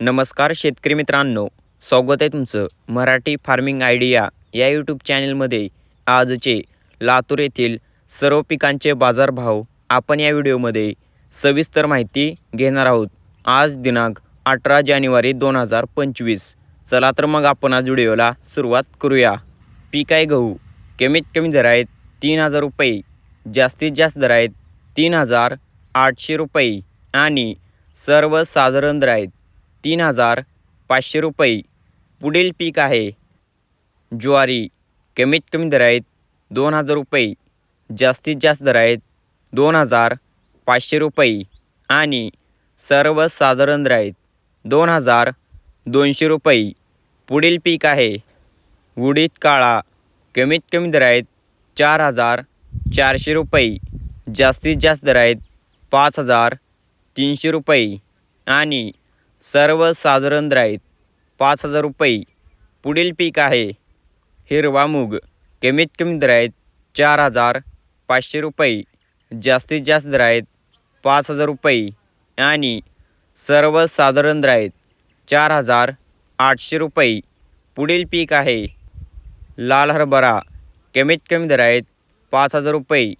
नमस्कार शेतकरी मित्रांनो स्वागत आहे तुमचं मराठी फार्मिंग आयडिया या यूट्यूब चॅनलमध्ये. आजचे लातूर येथील सर्व पिकांचे बाजारभाव आपण या व्हिडिओमध्ये सविस्तर माहिती घेणार आहोत. आज दिनांक अठरा जानेवारी दोन हजार पंचवीस. चला तर मग आपण आज व्हिडिओला सुरुवात करूया. पीक आहे गहू. कमीत कमी दर आहेत तीन हजार रुपये. जास्तीत जास्त दर आहेत तीन हजार आठशे रुपये. आणि सर्वसाधारण दर आहेत तीन हजार पाचशे रुपये. पुढील पीक आहे. ज्वारी कमीत कमी दर आहेत दोन हजार रुपये. जास्तीत जास्त दर आहेत दोन हजार पाचशे रुपये. आणि सर्वसाधारण दर आहेत दोन हजार दोनशे रुपये. पुढील पीक आहे. उडीद काळा कमीत कमी दर आहेत चार हजार चारशे रुपये. जास्तीत जास्त दर आहेत पाच हजार तीनशे रुपये. आणि सर्वसाधारण साधारण आहेत पाच हजार रुपये. पुढील पीक आहे. हिरवा मूग. कमीत कमी दर आहेत चार हजार पाचशे रुपये. जास्तीत जास्त दर आहेत पाच हजार रुपये. आणि सर्वसाधारण दर आहेत चार हजार आठशे रुपये. पुढील पीक आहे. लाल हरभरा. कमीत कमी दर आहेत पाच हजार रुपये.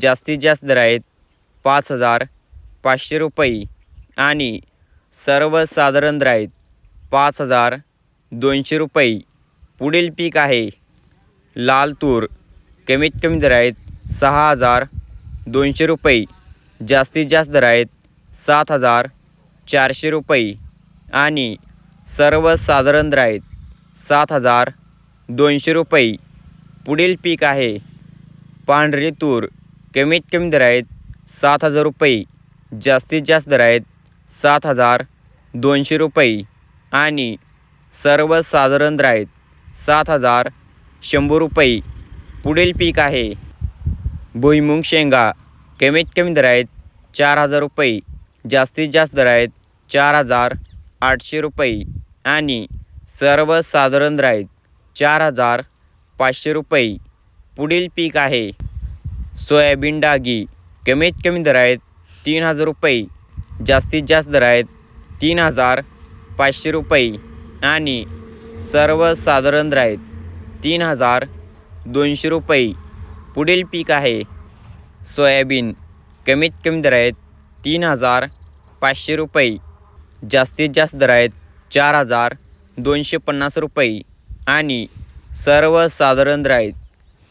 जास्तीत जास्त दर आहेत पाच हजार पाचशे रुपये. आणि सर्वसाधारण दर पाच हजार दोनशे रुपये. पुढील पीक आहे. लाल तूर. कमीत कमी दर आहेत सहा हजार दोनशे रुपये. जास्तीत जास्त दर आहेत सात हजार चारशे रुपये. आणि सर्वसाधारण दर आहेत सात हजार दोनशे रुपये. पुढील पीक आहे. पांढरी तूर. कमीत कमी दर आहेत सात हजार रुपये. जास्तीत जास्त दर आहेत सात हजार दोनशे रुपये आणि सर्वसाधारण दर सात हजार शंभर रुपये. पुढील पीक आहे. भुईमुंग शेंगा. कमीत कमी दर आहेत चार हजार रुपये. जास्तीत जास्त दर आहेत चार हजार आठशे रुपये आणि सर्वसाधारण दर चार हजार पाचशे रुपये. पुढील पीक आहे. सोयाबीन डागी. कमीत कमी दर आहेत तीन हजार रुपये. जास्तीत जास्त दर आहेत तीन हजार पाचशे रुपये आणि सर्वसाधारण दर आहेत तीन हजार दोनशे रुपये. पुढील पीक आहे सोयाबीन. कमीत कमी दर आहेत तीन हजार पाचशे रुपये. जास्तीत जास्त दर आहेत चार हजार दोनशे पन्नास रुपये आणि सर्वसाधारण दर आहेत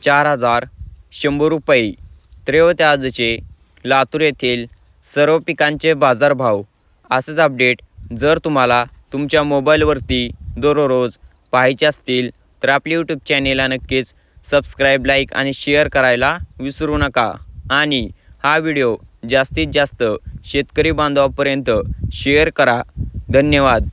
चार हजार शंभर रुपये. त्रयोत्याजचे लातूर येथील सर्व पिकांचे बाजारभाव असंच अपडेट जर तुम्हाला तुमच्या मोबाईलवरती दररोज पाहायचे असतील तर आपल्या यूट्यूब चॅनेलला नक्कीच सबस्क्राईब लाईक आणि शेअर करायला विसरू नका. आणि हा व्हिडिओ जास्तीत जास्त शेतकरी बांधवापर्यंत शेअर करा. धन्यवाद.